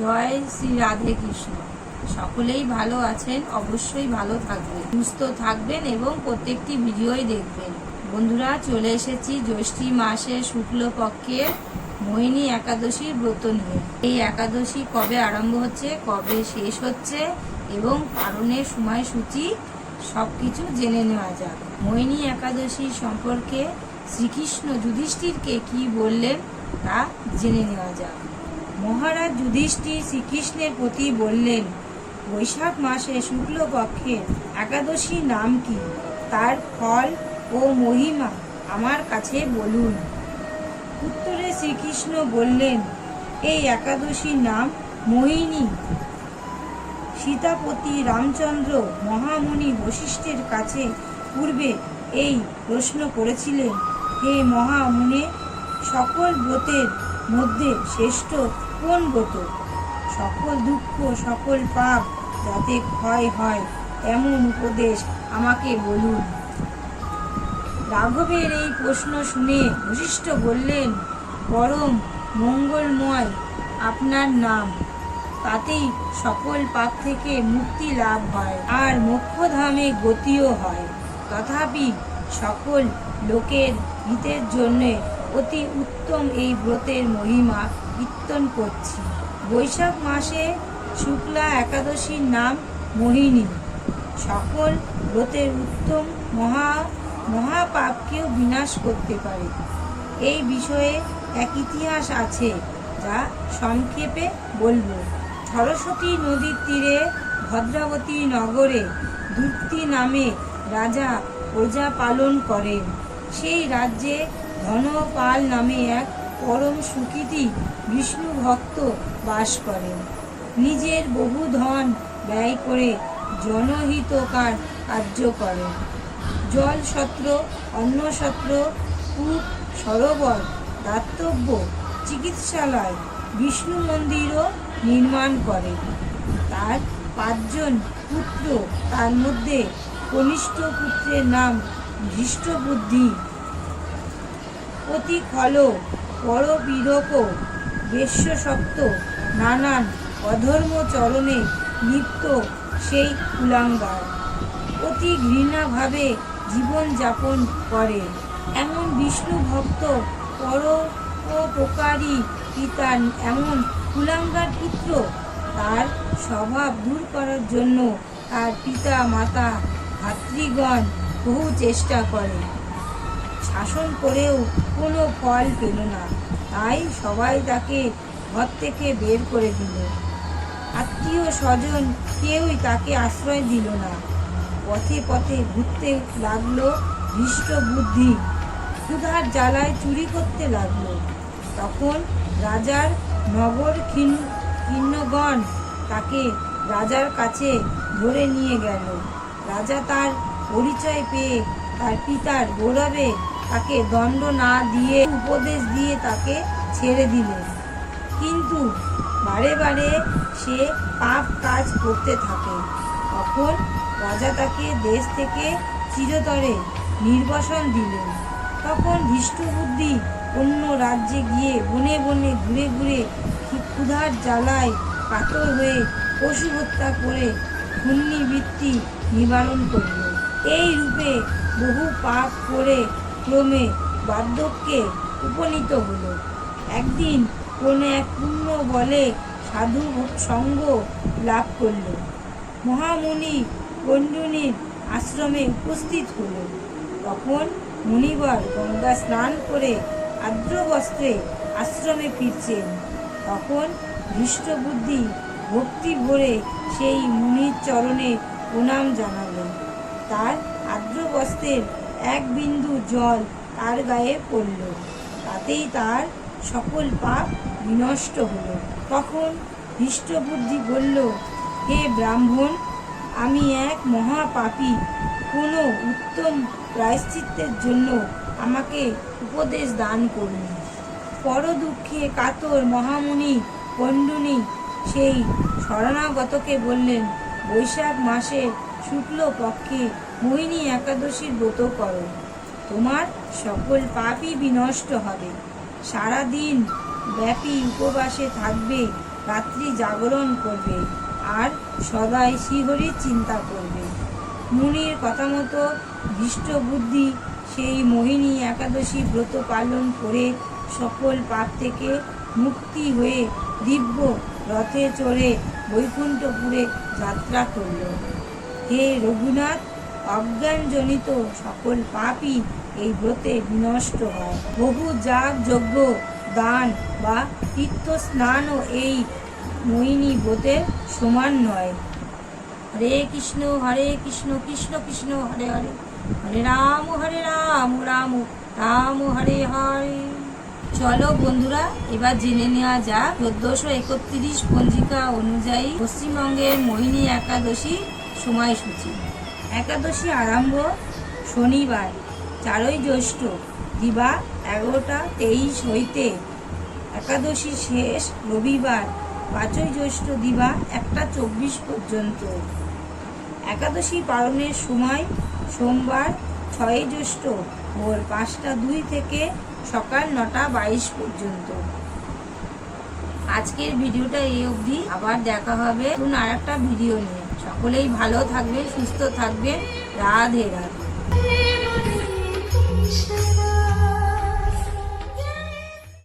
জয় শ্রী রাধে কৃষ্ণ। সকলেই ভালো আছেন, অবশ্যই ভালো থাকবেন, সুস্থ থাকবেন এবং প্রত্যেকটি ভিডিওই দেখবেন। বন্ধুরা, চলে এসেছি জ্যৈষ্ঠী মাসের শুক্লপক্ষের মোহিনী একাদশীর ব্রত নিয়ে। এই একাদশী কবে আরম্ভ হচ্ছে, কবে শেষ হচ্ছে এবং পালনের সময়সূচি সব কিছু জেনে নেওয়া যাক। মোহিনী একাদশী সম্পর্কে শ্রীকৃষ্ণ যুধিষ্ঠিরকে কি বললেন তা জেনে নেওয়া যাক। মহারাজ যুধিষ্ঠির শ্রীকৃষ্ণের প্রতি বললেন, বৈশাখ মাসে শুক্লপক্ষের একাদশী নাম কি? তার ফল ও মহিমা আমার কাছে বলুন। উত্তরে শ্রীকৃষ্ণ বললেন, এই একাদশীর নাম মোহিনী। সীতাপতি রামচন্দ্র মহামুনি বশিষ্ঠের কাছে পূর্বে এই প্রশ্ন করেছিলেন, হে মহামুনে, সকল ব্রতের মধ্যে শ্রেষ্ঠ কোন ব্রত সকল দুঃখ, সকল পাপ যাতে ক্ষয় হয়, এমন উপদেশ আমাকে বলুন। রাঘবের এই প্রশ্ন শুনে বশিষ্ঠ বললেন, পরম মঙ্গলময় আপনার নাম। তাতেই সকল পাপ থেকে মুক্তি লাভ হয় আর মোক্ষধামে গতিও হয়। তথাপি সকল লোকের হিতের জন্য অতি উত্তম এই ব্রতের মহিমা কীর্তন করছি। বৈশাখ মাসে শুক্লা একাদশীর নাম মোহিনী। সকল ব্রতের উত্তম মহা, মহাপাপকেও বিনাশ করতে পারে। এই বিষয়ে এক ইতিহাস আছে যা সংক্ষেপে বলব। সরস্বতী নদীর তীরে ভদ্রাবতী নগরে দুর্তি নামে রাজা প্রজা পালন করেন। সেই রাজ্যে ধনপাল নামে এক পরম সুকৃতি বিষ্ণু ভক্ত বাস করেন। নিজের বহু ধন ব্যয় করে জনহিতকার কার্য করেন। জল সত্র অন্নসত্র, কূপ, সরোবর, দাতব্য, চিকিৎসালয়, বিষ্ণু মন্দিরও নির্মাণ করে তার পাঁচজন পুত্র তার মধ্যে কনিষ্ঠ পুত্রের নাম ধৃষ্টবুদ্ধি। অতি খল পরপীড়ক বেশ্যসক্ত নানান অধর্ম চরণে লিপ্ত সেই কুলাঙ্গার। অতি ঘৃণাভাবে জীবনযাপন করে। এমন বিষ্ণু ভক্ত, পরোপকারী পিতার এমন কুলাঙ্গার পুত্র, তার স্বভাব দূর করার জন্য তার পিতা মাতা ভাতৃগণ বহু চেষ্টা করে। শাসন করেও কোনো ফল পেল না। তাই সবাই তাকে ঘর থেকে বের করে দিল। আত্মীয় স্বজন কেউই তাকে আশ্রয় দিল না। পথে পথে ঘুরতে লাগল হৃষ্ট বুদ্ধি। ক্ষুধার জ্বালায় চুরি করতে লাগল। তখন রাজার নগর কিন্নগণ তাকে রাজার কাছে ধরে নিয়ে গেল। রাজা তার পরিচয় পেয়ে তার পিতার গৌরবে তাকে দণ্ড না দিয়ে উপদেশ দিয়ে তাকে ছেড়ে দিলেন। কিন্তু বারে বারে সে পাপ কাজ করতে থাকে। তখন রাজা তাকে দেশ থেকে চিরতরে নির্বাসন দিলেন। তখন ধৃষ্টবুদ্ধি অন্য রাজ্যে গিয়ে বনে বনে ঘুরে ঘুরে ক্ষুধার জ্বালায় কাতর হয়ে পশু হত্যা করে ঘূর্ণিবৃত্তি নিবারণ করল এই রূপে বহু পাপ করে ক্রমে বার্ধক্যে উপনীত হলো। একদিন কোনো এক পুণ্য বলে সাধু সঙ্গ লাভ করল। মহামুনি কণ্ডুনির আশ্রমে উপস্থিত হলো। তখন মুনিবর গঙ্গা স্নান করে আর্দ্র বস্ত্রে আশ্রমে ফিরছেন। তখন হৃষ্টবুদ্ধি ভক্তি ভরে সেই মুনির চরণে প্রণাম জানালেন। তার আর্দ্র বস্ত্রের এক বিন্দু জল তার গায়ে পড়ল। তাতেই তার সকল পাপ বিনষ্ট হলো। তখন হৃষ্টবুদ্ধি বলল, হে ব্রাহ্মণ, আমি এক মহাপাপী। কোনো উত্তম প্রায়শ্চিত্তের জন্য আমাকে উপদেশ দান করুন। পর দুঃখে কাতর মহামুনি পণ্ডুনি সেই শরণাগতকে বললেন, বৈশাখ মাসে শুক্ল পক্ষে মোহিনী একাদশীর ব্রত করো। তোমার সকল পাপই বিনষ্ট হবে। সারাদিন ব্যাপী উপবাসে থাকবে, রাত্রি জাগরণ করবে আর সদাই শ্রীহরির চিন্তা করবে। মুনির কথা মতো দৃষ্ট বুদ্ধি সেই মোহিনী একাদশী ব্রত পালন করে সকল পাপ থেকে মুক্তি হয়ে দিব্য রথে চড়ে বৈকুণ্ঠপুরে যাত্রা করল। হে রঘুনাথ, অজ্ঞানজনিত সকল পাপই এই ব্রতে বিনষ্ট হয়। বহু যাগ যজ্ঞ দান বা তীর্থ স্নানও এই মোহিনী ব্রতের সমান নয়। হরে কৃষ্ণ হরে কৃষ্ণ কৃষ্ণ কৃষ্ণ, হরে হরে। হরে রাম হরে রাম রাম রাম, হরে হরে। চলো বন্ধুরা, এবার জেনে নেওয়া যাক চোদ্দশো একত্রিশ পঞ্জিকা অনুযায়ী পশ্চিমবঙ্গের মোহিনী একাদশী সময়সূচি। একাদশী আরম্ভ শনিবার, চারই জ্যৈষ্ঠ, দিবা এগারোটা তেইশ হইতে। একাদশী শেষ রবিবার, পাঁচই জ্যৈষ্ঠ, দিবা একটা চব্বিশ পর্যন্ত। একাদশী পালনের সময় সোমবার, ছয়ই জ্যৈষ্ঠ, ভোর পাঁচটা দুই থেকে সকাল নটা বাইশ পর্যন্ত। আজকের ভিডিওটা এই অবধি। আবার দেখা হবে আর একটা ভিডিও নিয়ে। সকলেই ভালো থাকবে সুস্থ থাকবে। রাধে রাধে।